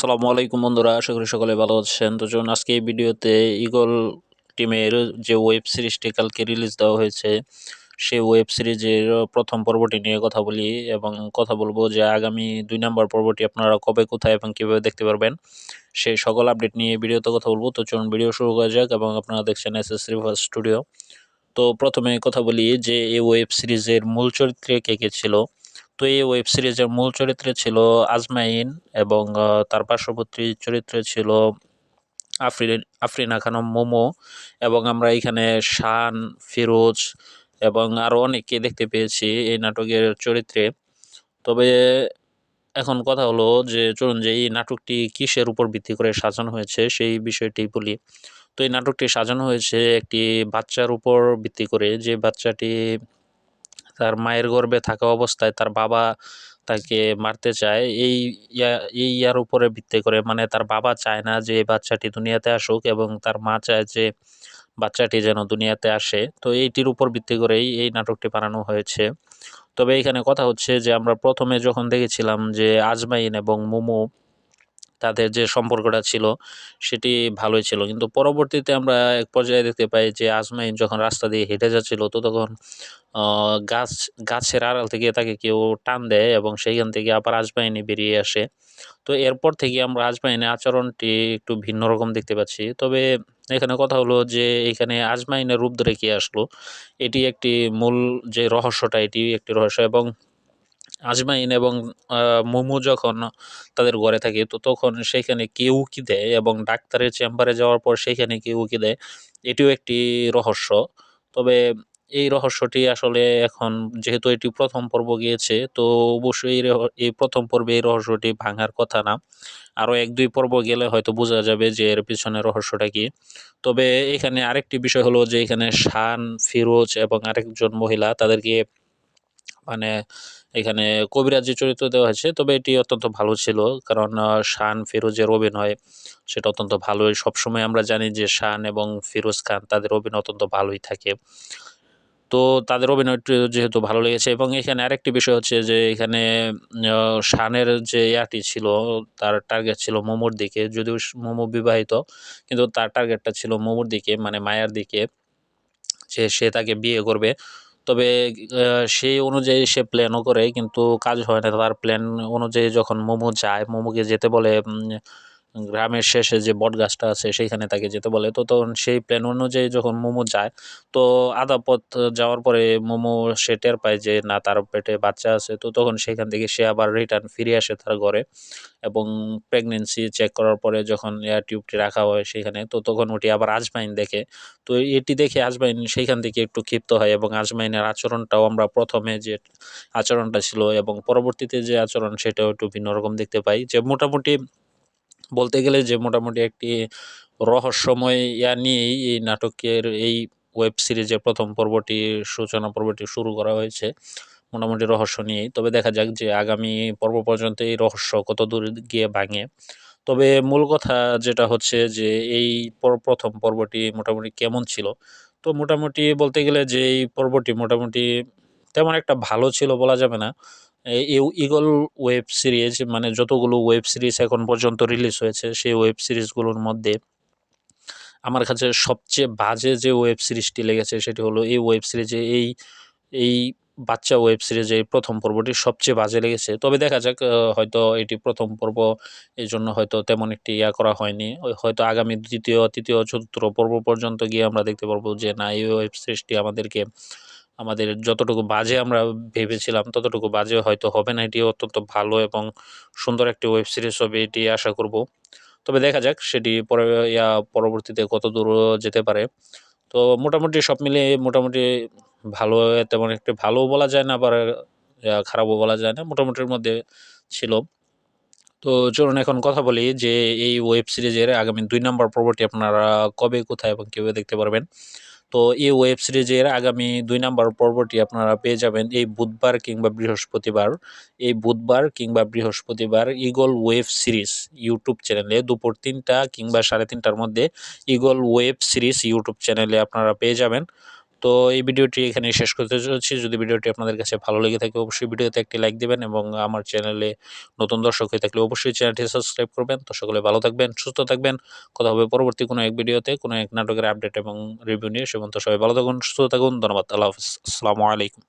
আসসালামু আলাইকুম বন্ধুরা, আশা করি সকলে ভালো আছেন। তো চলুন আজকে এই ভিডিওতে ইগল টিমের যে ওয়েব সিরিজটি কালকে রিলিজ দেওয়া হয়েছে, সেই ওয়েব সিরিজের প্রথম পর্বটি নিয়ে কথা বলি এবং কথা বলব যে আগামী দুই নম্বর পর্বটি আপনারা কবে, কোথায় এবং কীভাবে দেখতে পারবেন, সেই সকল আপডেট নিয়ে ভিডিওতে কথা বলব। তো চলুন ভিডিও শুরু করা যাক এবং আপনারা দেখছেন এস এস রিভার্স স্টুডিও তো প্রথমে কথা বলি যে এই ওয়েব সিরিজের মূল চরিত্রে কে কে ছিল। তো এই ওয়েব সিরিজের মূল চরিত্রে ছিল আজমাইন এবং তার পার্শ্ববর্তী চরিত্রে ছিল আফরিন, আফরিনা খানম মোমো এবং আমরা এখানে শান, ফিরোজ এবং আরও অনেককে দেখতে পেয়েছি এই নাটকের চরিত্রে। তবে এখন কথা হলো যে, চলুন যে এই নাটকটি কিসের উপর ভিত্তি করে সাজানো হয়েছে সেই বিষয়টি বলি। তো এই নাটকটি সাজানো হয়েছে একটি বাচ্চার উপর ভিত্তি করে। যে বাচ্চাটি তার মায়ের গর্ভে থাকা অবস্থায় তার বাবা তাকে মারতে চায়। এই এই ইয়ার উপরে ভিত্তি করে মানে তার বাবা চায় না যে বাচ্চাটি দুনিয়াতে আসুক এবং তার মা চায় যে বাচ্চাটি যেন দুনিয়াতে আসে। তো এইটির উপর ভিত্তি করেই এই নাটকটি বানানো হয়েছে। তবে এখানে কথা হচ্ছে যে আমরা প্রথমে যখন দেখেছিলাম যে আজমাইন এবং মোমো তাদের যে সম্পর্কটা ছিল, সেটি ভালোই ছিল। কিন্তু পরবর্তীতে আমরা এক পর্যায়ে দেখতে পাই যে আজমাইন যখন রাস্তা দিয়ে হেঁটে যাচ্ছিল, তো তখন গাছ, গাছের আড়াল থেকে তাকে কেউ টান দেয় এবং সেইখান থেকে আবার আজমাইনি বেরিয়ে আসে। তো এরপর থেকে আমরা আজমাইনের আচরণটি একটু ভিন্ন রকম দেখতে পাচ্ছি। তবে এখানে কথা হলো যে এখানে আজমাইনের রূপ ধরে কে আসলো। এটি একটি মূল যে রহস্যটা, এটি একটি রহস্য এবং আজমাইন এবং মোমো যখন তাদের ঘরে থাকে, তো তখন সেখানে কেউ উকি দেয় এবং ডাক্তারের চেম্বারে যাওয়ার পর সেখানে কেউ উকি দেয়, এটিও একটি রহস্য। তবে এই রহস্যটি আসলে এখন যেহেতু এটি প্রথম পর্ব গিয়েছে, তো অবশ্যই এই প্রথম পর্বে এই রহস্যটি ভাঙার কথা না। আরও এক দুই পর্ব গেলে হয়তো বোঝা যাবে যে এর পিছনে রহস্যটা কি। তবে এখানে আরেকটি বিষয় হলো যে এখানে শান ফিরোজ এবং আরেকজন মহিলা তাদেরকে মানে এখানে কবিরাজি চরিত্র দেওয়া হয়েছে, তবে এটি অত্যন্ত ভালো ছিল। কারণ শান ফিরোজের অভিনয় সেটা অত্যন্ত ভালোই। সবসময় আমরা জানি যে শান এবং ফিরোজ খান তাদের অভিনয় অত্যন্ত ভালোই থাকে। তো তাদের অভিনয়টি যেহেতু ভালো লেগেছে এবং এখানে আরেকটি বিষয় হচ্ছে যে এখানে শানের যে ইয়াটি ছিল, তার টার্গেট ছিল মোমোর দিকে। যদিও মোমো বিবাহিত, কিন্তু তার টার্গেটটা ছিল মোমোর দিকে মানে মায়ার দিকে। যে সে তাকে বিয়ে করবে। তবে সেই অনুযায়ী সে প্ল্যানও করে, কিন্তু কাজ হয় না। তার প্ল্যান অনুযায়ী যখন মোমো যায়, মোমোকে যেতে বলে গ্রামের শেষে যে বট গাছটা আছে সেইখানে তাকে যেতে বলে। তো তখন সেই প্ল্যান অনুযায়ী যখন মোমো যায়, তো আধা পথ যাওয়ার পরে মোমো সে টের পায় যে না, তার পেটে বাচ্চা আছে। তো তখন সেখান থেকে সে আবার রিটার্ন ফিরে আসে তার ঘরে এবং প্রেগনেন্সি চেক করার পরে যখন এয়ার টিউবটি রাখা হয় সেখানে, তো তখন ওটি আবার আজমাইন দেখে। তো এটি দেখে আজমাইন সেইখান থেকে একটু ক্ষিপ্ত হয় এবং আজমাইনের আচরণটাও আমরা প্রথমে যে আচরণটা ছিল এবং পরবর্তীতে যে আচরণ, সেটাও একটু ভিন্ন রকম দেখতে পাই। যে মোটামুটি বলতে গেলে যে মোটামুটি একটি রহস্যময় ইয়া নিয়েই এই নাটকের এই ওয়েব সিরিজের প্রথম পর্বটি, সূচনা পর্বটি শুরু করা হয়েছে, মোটামুটি রহস্য নিয়েই। তবে দেখা যাক যে আগামী পর্ব পর্যন্ত এই রহস্য কত দূর গিয়ে ভাঙে। তবে মূল কথা যেটা হচ্ছে যে এই প্রথম পর্বটি মোটামুটি কেমন ছিল? তো মোটামুটি বলতে গেলে যে এই পর্বটি মোটামুটি তেমন একটা ভালো ছিল বলা যাবে না। ইউ- ইগল ওয়েব সিরিজ মানে যতগুলো ওয়েব সিরিজ এখন পর্যন্ত রিলিজ হয়েছে, সেই ওয়েব সিরিজগুলোর মধ্যে আমার কাছে সবচেয়ে বাজে যে ওয়েব সিরিজটি লেগেছে সেটি হলো এই ওয়েব সিরিজে এই এই বাচ্চা ওয়েব সিরিজে প্রথম পর্বটি সবচেয়ে বাজে লেগেছে। তবে দেখা যাক হয়তো এটি প্রথম পর্ব, এই জন্য হয়তো তেমন একটি ইয়া করা হয়নি। হয়তো আগামী দ্বিতীয়, তৃতীয়, চতুর্থ পর্ব পর্যন্ত গিয়ে আমরা দেখতে পারব যে না, এই ওয়েব সিরিজটি আমাদেরকে আমাদের যতটুকু বাজে আমরা ভেবেছিলাম, ততটুকু বাজে হয়তো হবে না। এটি অত্যন্ত ভালো এবং সুন্দর একটি ওয়েব সিরিজ হবে এটি আশা করব। তবে দেখা যাক, সেটি পরে, ইয়া, পরবর্তীতে কত দূর যেতে পারে। তো মোটামুটি সব মিলিয়ে মোটামুটি ভালো, তেমন একটি ভালোও বলা যায় না, আবার খারাপও বলা যায় না, মোটামুটির মধ্যে ছিল। তো চলুন এখন কথা বলি যে এই ওয়েব সিরিজের আগামী দুই নম্বর পর্বটি আপনারা কবে, কোথায় এবং কীভাবে দেখতে পারবেন। তো এই ওয়েব সিরিজের আগামী দুই নম্বর পর্বটি আপনারা পেয়ে যাবেন এই বুধবার কিংবা বৃহস্পতিবার। এই বুধবার কিংবা বৃহস্পতিবার ইগল ওয়েব সিরিজ ইউটিউব চ্যানেলে দুপুর তিনটা কিংবা সাড়ে তিনটার মধ্যে ইগল ওয়েব সিরিজ ইউটিউব চ্যানেলে আপনারা পেয়ে যাবেন। তো এই ভিডিওটি এখানে শেষ করতে চলেছি। যদি ভিডিওটি আপনাদের কাছে ভালো লেগে থাকে, অবশ্যই ভিডিওতে একটি লাইক দেবেন এবং আমার চ্যানেলে নতুন দর্শক হয়ে থাকলে অবশ্যই চ্যানেলটি সাবস্ক্রাইব করবেন। তো সকলে ভালো থাকবেন, সুস্থ থাকবেন। কথা হবে পরবর্তী কোনো এক ভিডিওতে, কোনো এক নাটকের আপডেট এবং রিভিউ নিয়ে। সেবন্ত সবাই ভালো থাকুন, সুস্থ থাকুন। ধন্যবাদ, আল্লাহ হাফিজ। আসসালামু আলাইকুম।